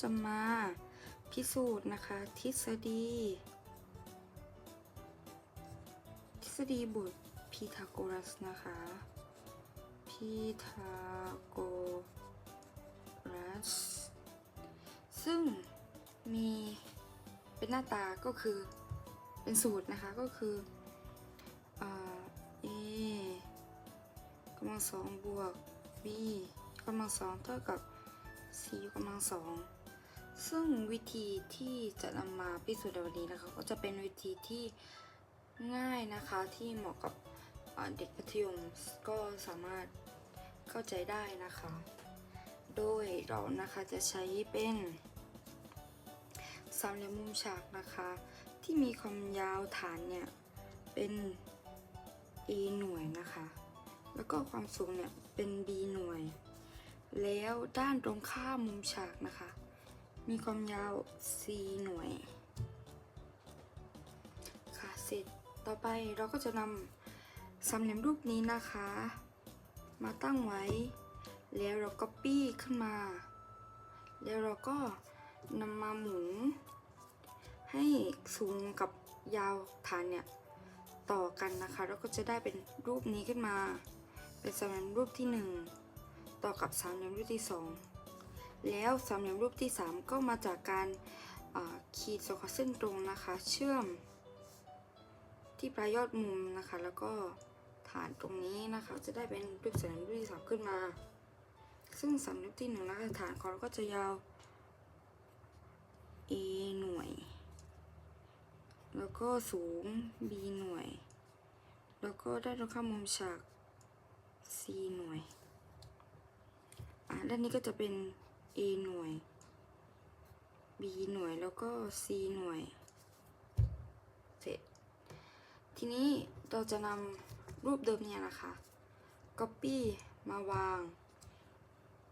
จะมาพิสูจน์นะคะ ทฤษฎี ทฤษฎีบทพีทาโกรัสนะคะ พีทาโกรัส ซึ่งมีเป็นหน้าตาก็คือเป็นสูตรนะคะก็คือเอ กำลังสองบวก b กำลังสองเท่ากับ c กำลังสอง ซึ่งวิธีที่จะนำมาพิสูจน์ในวันนี้นะคะ ก็จะเป็นวิธีที่ง่ายนะคะที่เหมาะกับเด็กมัธยมก็สามารถเข้าใจได้นะคะ โดยเรานะคะจะใช้เป็นสามเหลี่ยมมุมฉากนะคะ ที่มีความยาวฐานเนี่ยเป็น a หน่วยนะคะ แล้วก็ความสูงเนี่ยเป็น b หน่วย แล้วด้านตรงข้ามมุมฉากนะคะ มีความยาว c หน่วย ค่ะ เสร็จ ต่อไปเราก็จะนำสามเหลี่ยมรูปนี้นะคะ มาตั้งไว้ แล้วเราก็ปี้ขึ้นมา แล้วเราก็นำมาหมุน ให้สูงกับยาวฐานเนี่ย ต่อกันนะคะ เราก็จะได้เป็นรูปนี้ขึ้นมา เป็นสามเหลี่ยมรูปที่ 1 ต่อกับสามเหลี่ยมรูปที่ 2 แล้วสามเหลี่ยมรูปที่ 3 ก็มาจากการาขีดสองเส้นตรงนะคะ เชื่อม ที่ปลายยอดมุมนะคะ แล้วก็ฐานตรงนี้นะคะ จะได้เป็นรูปสามเหลี่ยมรูปที่3ขึ้นมา ซึ่งสามเหลี่ยมที่1นะคะฐานของเราก็จะยาว a หน่วย แล้วก็สูง b หน่วย แล้วก็ด้านตรงข้ามมุมฉาก c หน่วยอ่าด้านนี้ก็จะเป็น a หน่วย b หน่วยแล้วก็ c หน่วย เสร็จ ทีนี้เราจะนำรูปเดิมเนี่ยนะคะ copy มาวาง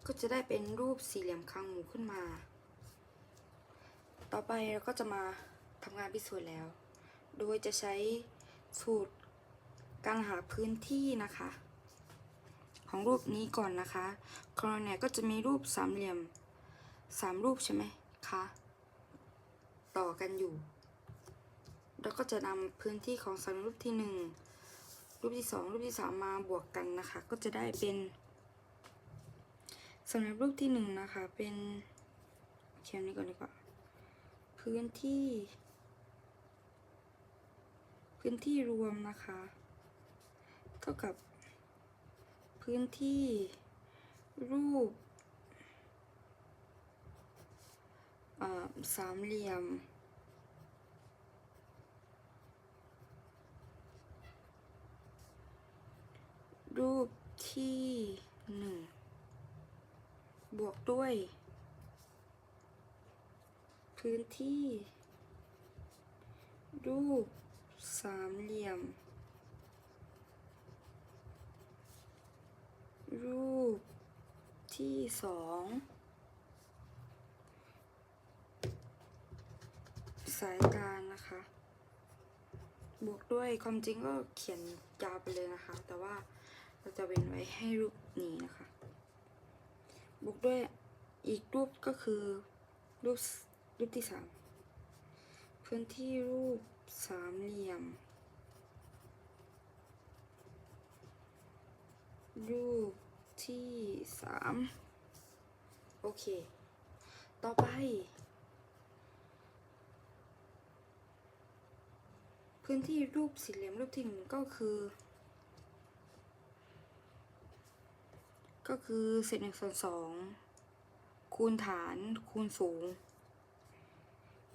ก็จะได้เป็นรูปสี่เหลี่ยมคางหมูขึ้นมา ต่อไปเราก็จะมาทำงานพิสูจน์แล้ว โดยจะใช้สูตรการหาพื้นที่นะคะ ของรูปนี้ก่อนนะคะขอราเนี่ยก็จะมีรูปสามเหลี่ยมสามรูปใช่ไหมคะต่อกันอยู่แล้วก็จะนำพื้นที่ของสามเหลี่ยมรูปที่หนึ่งรูปที่สองรูปที่สามมาบวกกันนะคะ ก็จะได้เป็นสำหรับรูปที่หนึ่งนะคะเป็นเขียนนี้ก่อนดีกว่า พื้นที่ พื้นที่รวมนะคะ เท่ากับ พื้นที่ รูปสามเหลี่ยม รูปที่หนึ่งบวกด้วย พื้นที่ รูปสามเหลี่ยม รูปที่สองสายกลางนะคะ บวกด้วยความจริงก็เขียนยาวไปเลยนะคะ แต่ว่าเราจะเว้นไว้ให้รูปนี้นะคะ บวกด้วยอีกรูปก็คือรูปรูปที่สามพื้นที่รูปสามเหลี่ยม รูป ที่สามโอเค ต่อไป พื้นที่รูปสี่เหลี่ยมรูปที่หนึ่งก็คือ ก็คือเศษหนึ่งส่วนสองคูณฐานคูณสูง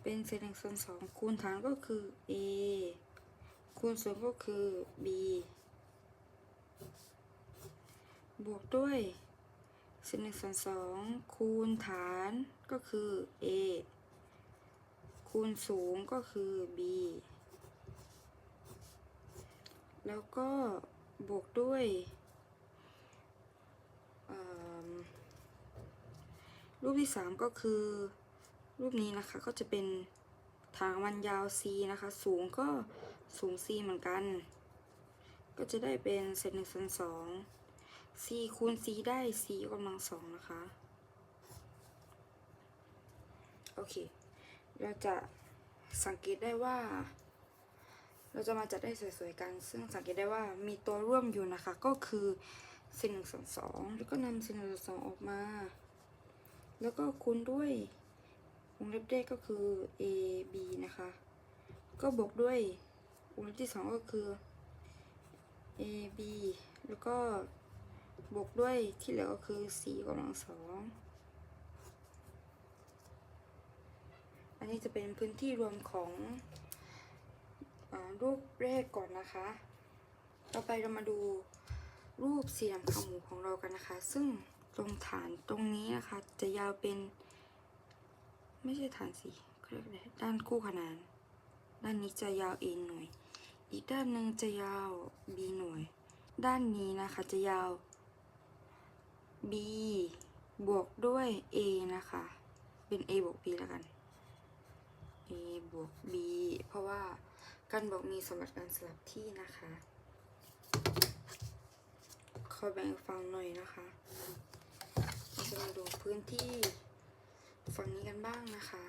เป็นเศษหนึ่งส่วนสองคูณฐานก็คือ a คูณสูงก็คือ b บวกด้วยเศษหนึ่งส่วนสองคูณฐานก็คือ a คูณสูงก็คือ b แล้วก็บวกด้วยรูปที่สามก็คือ รูปนี้นะคะก็จะเป็นฐานมันยาว c นะคะ สูงก็สูง c เหมือนกัน ก็จะได้เป็นเศษหนึ่งส่วนสอง c คูณ c ได้ c ยกกำลังสองนะคะ โอเค เราจะสังเกตได้ว่า เราจะมาจัดได้สวยๆกัน ซึ่งสังเกตได้ว่ามีตัวร่วมอยู่นะคะ ก็คือเศษหนึ่งส่วนสองแล้วก็นำเศษหนึ่งส่วนสองออกมา แล้วก็คูณด้วยวงเล็บแรกก็คือ a b นะคะ ก็บวกด้วยวงเล็บที่สองก็คือ a b แล้วก็ บวกด้วยที่เหลือก็คือ4กำลังสองอันนี้จะเป็นพื้นที่รวมของอรูปแรกก่อนนะคะ ต่อไปเรามาดูรูปสี่เหลี่ยมขาหมูของเรากันนะคะ ซึ่งตรงฐานตรงนี้นะคะ จะยาวเป็น ไม่ใช่ฐานสิเขาเรียกอะไรด้านคู่ขนาน ด้านนี้จะยาว a หน่วย อีกด้านหนึ่งจะยาว b หน่วย ด้านนี้นะคะจะยาว b บวกด้วย a นะคะ เป็น a บวก b แล้วกัน a บวก b เพราะว่าการบวกมีสมบัติการสลับที่นะคะ ขอแบ่งฟังหน่อยนะคะเราจะมาดูพื้นที่ฝั่งนี้กันบ้างนะคะ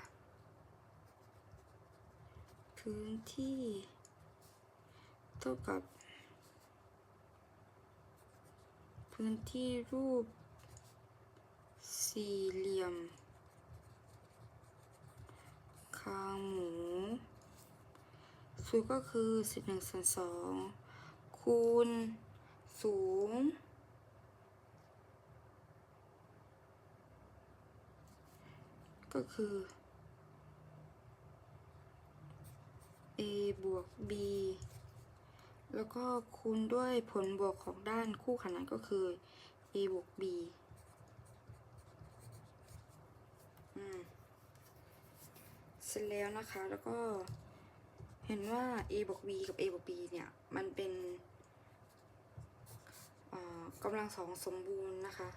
พื้นที่เท่ากับ พื้นที่รูป สี่เหลี่ยม คางหมูสูตรก็คือสิบหนึ่งส่วนสองคูณสูงก็คือ a บวก b แล้วก็คูณด้วยผลบวกของด้านคู่ขนานก็คือ a บวก b อืม เสร็จแล้วนะคะ แล้วก็เห็นว่า a บวก b กับ a บวก b เนี่ย มันเป็นกำลังสองสมบูรณ์นะคะ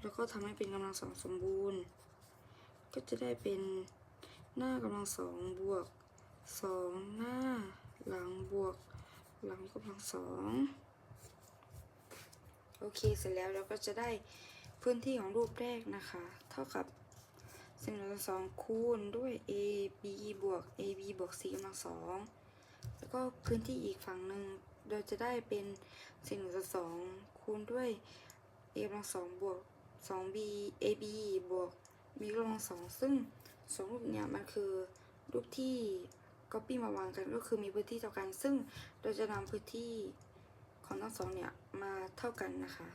แล้วก็ทำให้เป็นกำลังสองสมบูรณ์ ก็จะได้เป็นหน้ากำลังสองบวกสองหน้า หลังบวก หลังกำลังสองโอเคเสร็จแล้วเราก็จะได้พื้นที่ของรูปแรกนะคะ เท่ากับ สิ่งกำลังสองคูณด้วย a b บวก a b บวก c กำลังสองแล้วก็พื้นที่อีกฝั่งหนึ่งเราจะได้เป็นสิ่งกำลังสองคูณด้วย a กำลังสองบวก 2b a b บวก b กำลังสองซึ่งสองรูปเนี่ยมันคือรูปที่ copy มาวางกันก็คือมีพื้นที่เท่ากัน ซึ่งเราจะนำพื้นที่ของทั้งสองเนี่ยมาเท่ากันนะคะ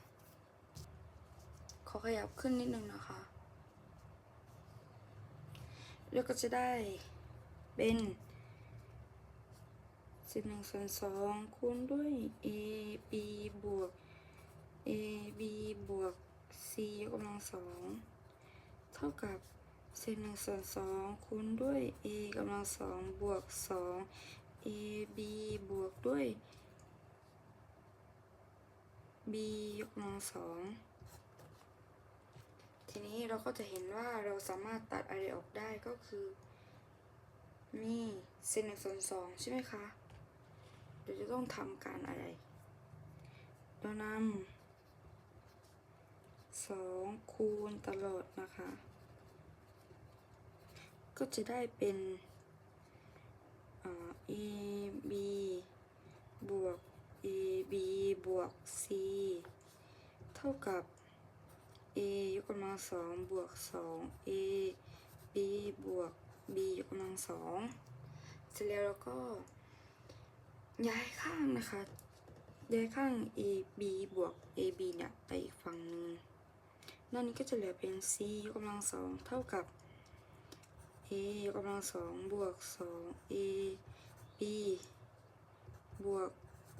ขอขยับขึ้นนิดนึงนะคะ แล้วก็จะได้เป็นสิบหนึ่งส่วนสองคูณด้วย a b บวก a b บวก c ยกกำลังสองเท่ากับสิบหนึ่งส่วนสองคูณด้วย a กำลังสองบวกสอง a b บวกด้วย b ยกกำลังสอง ทีนี้เราก็จะเห็นว่าเราสามารถตัดอะไรออกได้ก็คือมีเศษหนึ่งส่วนสองใช่ไหมคะ เราจะต้องทำการอะไร เรานำสองคูณตลอดนะคะ ก็จะได้เป็นอ่า a b บวก a b บวก c เท่ากับ a ยกกำลังสองบวกสอง a b บวก b ยกกำลังสองเสร็จแล้วเราก็ ย้ายข้างนะคะ ย้ายข้าง a b บวก a b เนี่ยไปอีกฝั่งนึงด้านนี้ก็จะเหลือเป็น c ยกกำลังสองเท่ากับ a ยกกำลังสองบวกสอง a b บวก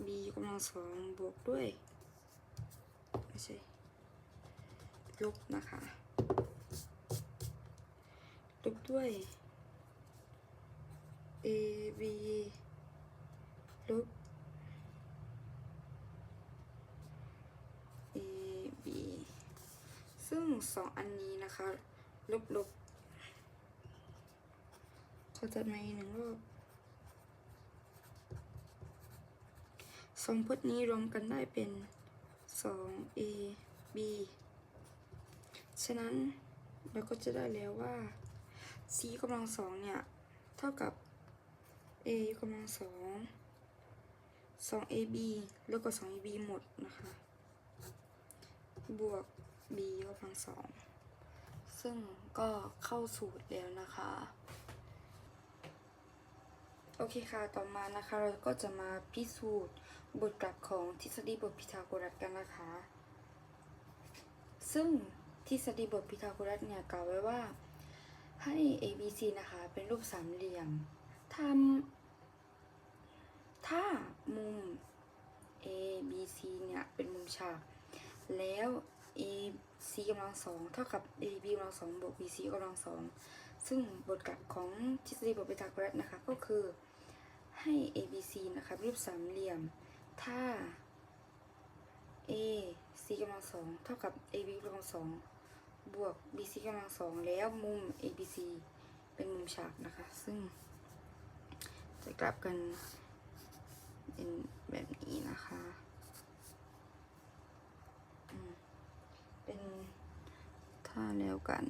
b ยกกำลังสองบวกด้วยไม่ใช่ ลบนะคะลบด้วย a b ลบ a b ซึ่งสองอันนี้นะคะ ลบลบขอจัดมาอีกหนึ่งรอบสองพจน์นี้รวมกันได้เป็นสอง a b ฉะนั้นเราก็จะได้แล้วว่า c กำลังสองเนี่ย เท่ากับ a กกำลังสองสอง ab แล้วก็สอง ab หมดนะคะ บวก b ยกกำลังสองซึ่งก็เข้าสูตรแล้วนะคะ โอเคค่ะ ต่อมานะคะ เราก็จะมาพิสูจน์บทกลับของทฤษฎีบทพีทาโกรัสกันนะคะ ซึ่ง ทฤษฎีบทพีทาโกรัสเนี่ยกล่าวไว้ว่าให้ ABC นะคะ เป็นรูปสามเหลี่ยมทำถ้ามุม ABC เนี่ย เป็นมุมฉาก แล้ว AC กำลังสองเท่ากับ AB กำลังสองบวก BC กำลังสองซึ่งบทกลับของทฤษฎีบทพีทาโกรัสนะคะ ก็คือให้ ABC นะคะรูปสามเหลี่ยม ถ้า A C กำลังสองเท่ากับ AB กำลังสอง บวก BC กำลังสองแล้วมุม ABC เป็นมุมฉากนะคะ ซึ่ง จะกลับกันเป็นแบบนี้นะคะเป็นท่าแล้วกัน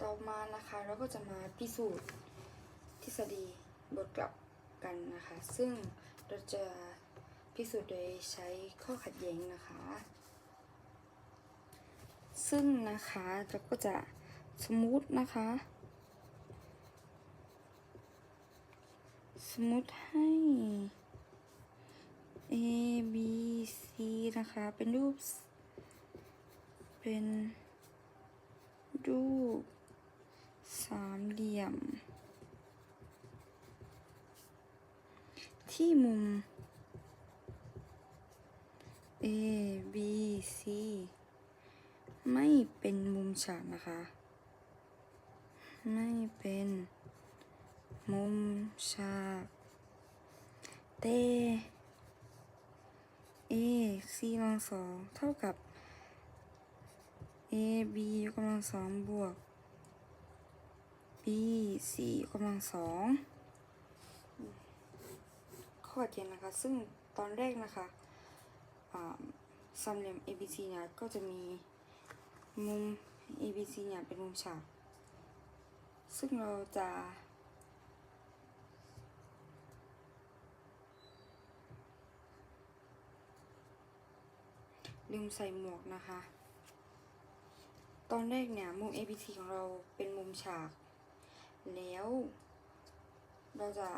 ต่อมานะคะเราก็จะมาพิสูจน์ทฤษฎีบทกลับกันนะคะ ซึ่งเราจะพิสูจน์โดยใช้ข้อขัดแย้งนะคะ ซึ่งนะคะเราก็จะสมมุตินะคะ สมมุติให้ A B C นะคะ เป็นรูป เป็นรูปสามเหลี่ยม ที่มุม A B C ไม่เป็นมุมฉากนะคะ ไม่เป็นมุมฉากแต่ A C กำลังสองเท่ากับ A B ยกกำลังสองบวก B C ยกกำลังสองข้อเทียนนะคะ ซึ่งตอนแรกนะคะสามเหลี่ยม ABC เนี่ยก็จะมี มุม ABC เนี่ยเป็นมุมฉาก ซึ่งเราจะลืมใส่หมวกนะคะ ตอนแรกเนี่ยมุม ABC ของเราเป็นมุมฉาก แล้วเราจะ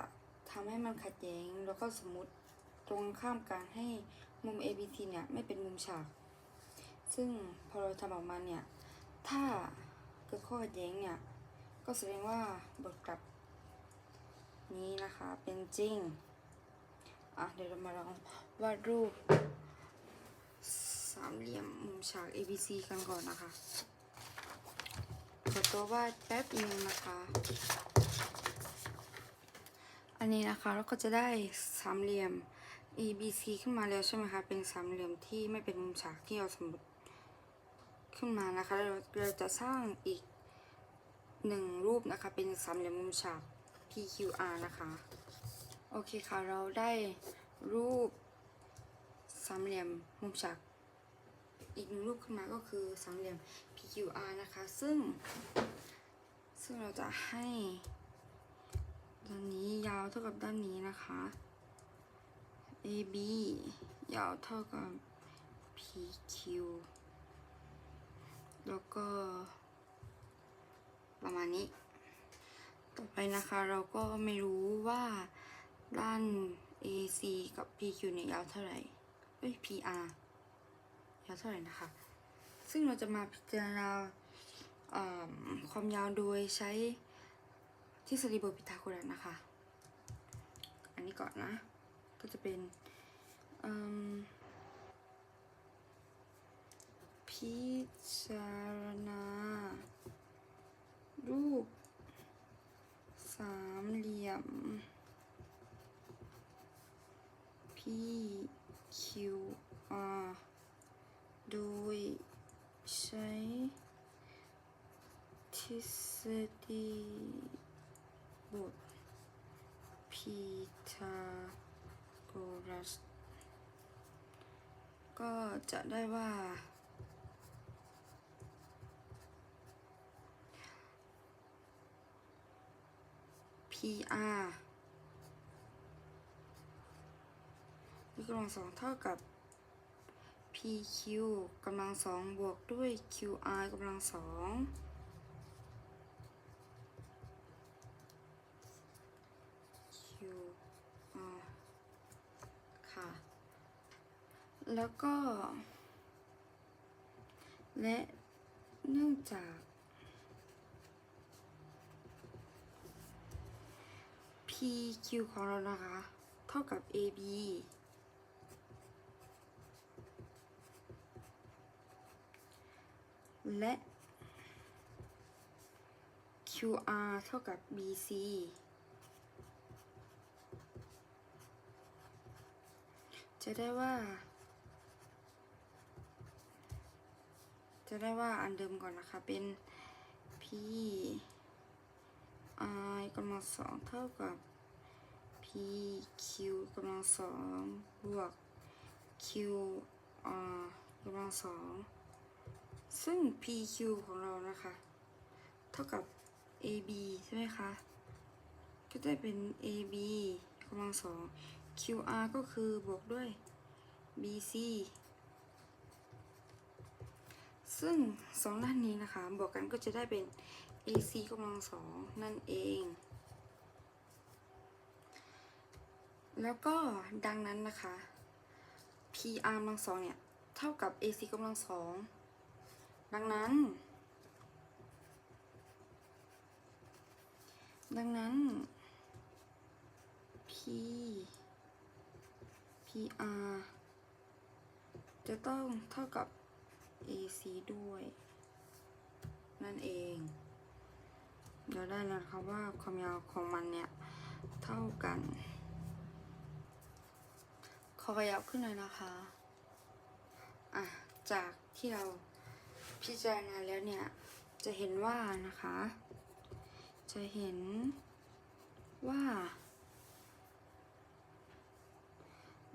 ทำให้มันขัดแย้งแล้วก็สมมติตรงข้ามกันให้มุม ABC เนี่ยไม่เป็นมุมฉาก ซึ่งพอเราทำออกมาเนี่ย ถ้าเกิดข้อขัดแย้งเนี่ย ก็แสดงว่าบทกลับนี้นะคะเป็นจริง อะเดี๋ยวเรามาลองวาดรูปสามเหลี่ยมมุมฉาก ABC กันก่อนนะคะขอตัววาดแป๊บนึงนะคะ อันนี้นะคะเราก็จะได้สามเหลี่ยม ABC ขึ้นมาแล้วใช่ไหมคะ เป็นสามเหลี่ยมที่ไม่เป็นมุมฉากที่เราสมมติ ขึ้นมานะคะเราเราจะสร้างอีกหนึ่งรูปนะคะ เป็นสามเหลี่ยมมุมฉาก PQR นะคะ โอเคค่ะเราได้รูปสามเหลี่ยมมุมฉากอีกหนึ่งรูปขึ้นมาก็คือสามเหลี่ยม PQR นะคะ ซึ่ง ซึ่งเราจะให้ด้านนี้ยาวเท่ากับด้านนี้นะคะ AB ยาวเท่ากับ PQ แล้วก็ ประมาณนี้ ต่อไปนะคะเราก็ไม่รู้ว่าด้าน AC กับ PQ เนี่ยยาวเท่าไหร่เอ้ย PR ยาวเท่าไหร่นะคะ ซึ่งเราจะมาพิจารณาความยาวโดยใช้ทฤษฎีบทพีทาโกรัสนะคะ อันนี้ก่อนนะ ก็จะเป็นอืม พิจารณา รูป สามเหลี่ยม PQR โดยใช้ทฤษฎีบทพีทาโกรัส ก็จะได้ว่า PR ยกกำลัง สองเท่ากับ PQ กำลังสองบวกด้วย QR กำลังสอง QR ค่ะ แล้วก็ และเนื่องจาก PQ ของเรานะคะ เท่ากับ AB และ QR เท่ากับ BC จะได้ว่า จะได้ว่าอันเดิมก่อนนะคะ เป็น P I กำลังสองเท่ากับ P Q กำลังสองบวก Q R กำลังสอง ซึ่ง P Q ของเรานะคะ เท่ากับ A B ใช่ไหมคะ ก็จะเป็น A B กำลังสอง Q R ก็คือบวกด้วย B C ซึ่งสองด้านนี้นะคะ บวกกันก็จะได้เป็น AC กำลังสองนั่นเอง แล้วก็ดังนั้นนะคะ PR กำลังสองเนี่ย เท่ากับ AC กำลังสอง ดังนั้น ดังนั้น P PR จะต้องเท่ากับ AC ด้วย นั่นเองเดี๋ยวได้แล้วนะคะว่าความยาวของมันเนี่ย เท่ากัน ขอขยับขึ้นเลยนะคะ อะ จากที่เรา พิจารณาแล้วเนี่ย จะเห็นว่านะคะ จะเห็นว่า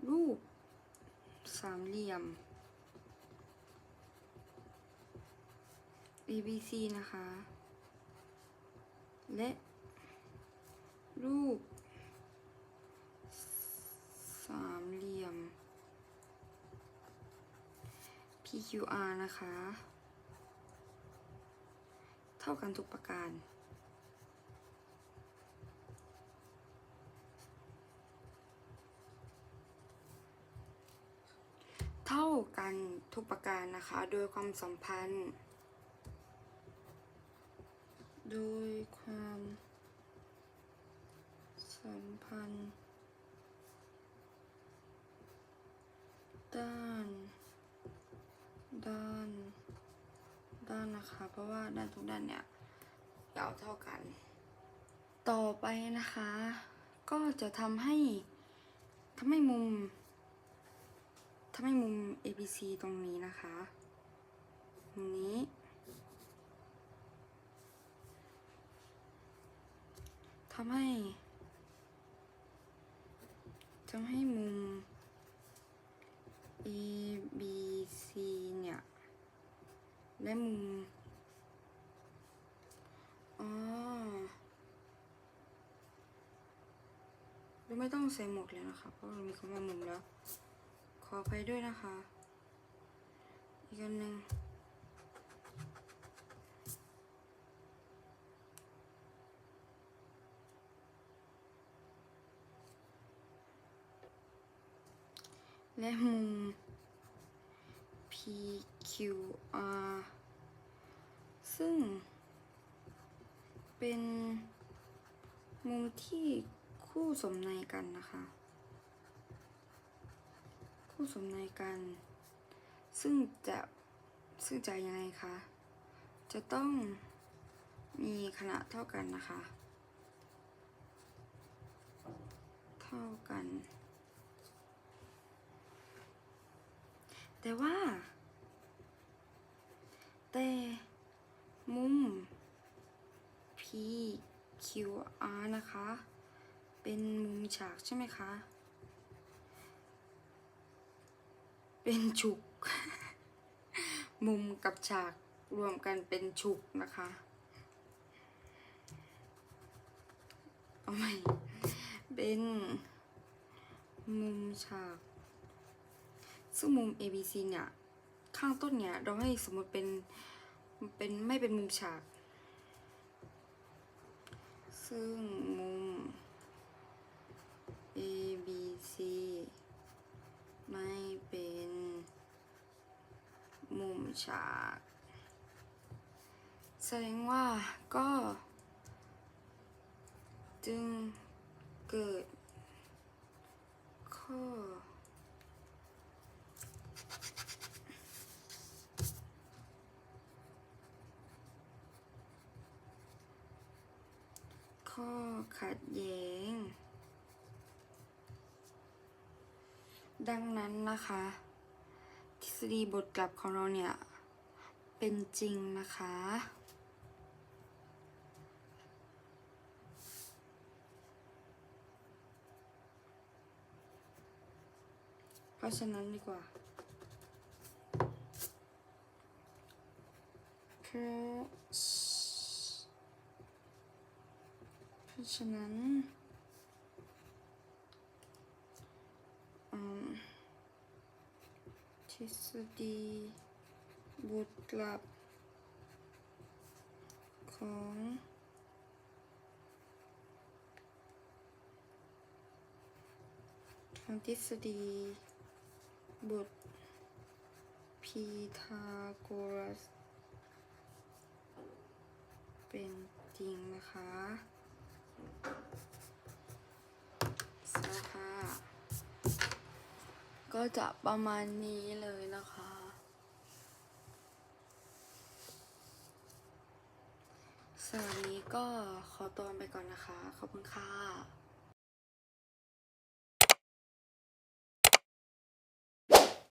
รูปสามเหลี่ยม ABC นะคะ และ รูป สามเหลี่ยม PQR นะคะ เท่ากันทุกประการ เท่ากันทุกประการนะคะ โดยความสัมพันธ์ โดยความสัมพันธ์ ด้าน ด้าน ด้านนะคะ เพราะว่าด้านทุกด้านเนี่ยยาวเท่ากัน ต่อไปนะคะ ก็จะทำให้ทำให้มุมทำให้มุม ABC ตรงนี้นะคะมุมนี้ ทำให้ทำให้มุม A B C เนี่ย และมุม อ๋อ เราไม่ต้องใส่หมวกแล้วนะคะ เพราะเรามีคำว่ามุมแล้ว ขออภัยด้วยนะคะ อีกอันหนึ่งและมุม QR ซึ่ง เป็นมุมที่คู่สมในกันนะคะ คู่สมในกัน ซึ่งจะซึ่งจะยังไงคะ จะต้องมีขนาดเท่ากันนะคะ เท่ากัน แต่ว่า แต่มุม PQR นะคะ เป็นมุมฉากใช่ไหมคะ เป็นฉุก มุมกับฉากรวมกันเป็นฉุกนะคะเอาใหม่เป็นมุมฉากซึ่งมุม A B C เนี่ย ข้างต้นเนี่ยเราให้สมมติเป็นเป็นไม่เป็นมุมฉาก ซึ่งมุม A B C ไม่เป็นมุมฉาก แสดงว่าก็ จึงเกิดข้อ ข้อขัดแย้ง ดังนั้นนะคะ ทฤษฎีบทกลับของเราเนี่ย เป็นจริงนะคะ เพราะฉะนั้นดีกว่าเพราะ เพราะฉะนั้นอืมทฤษฎีบทกลับของทางทฤษฎีบทพีทาโกรัส เป็นจริงนะคะ สค่ะก็จะประมาณนี้เลยนะคะ ส่วันนี้ก็ขอตัวไปก่อนนะคะ ขอบคุณค่ะ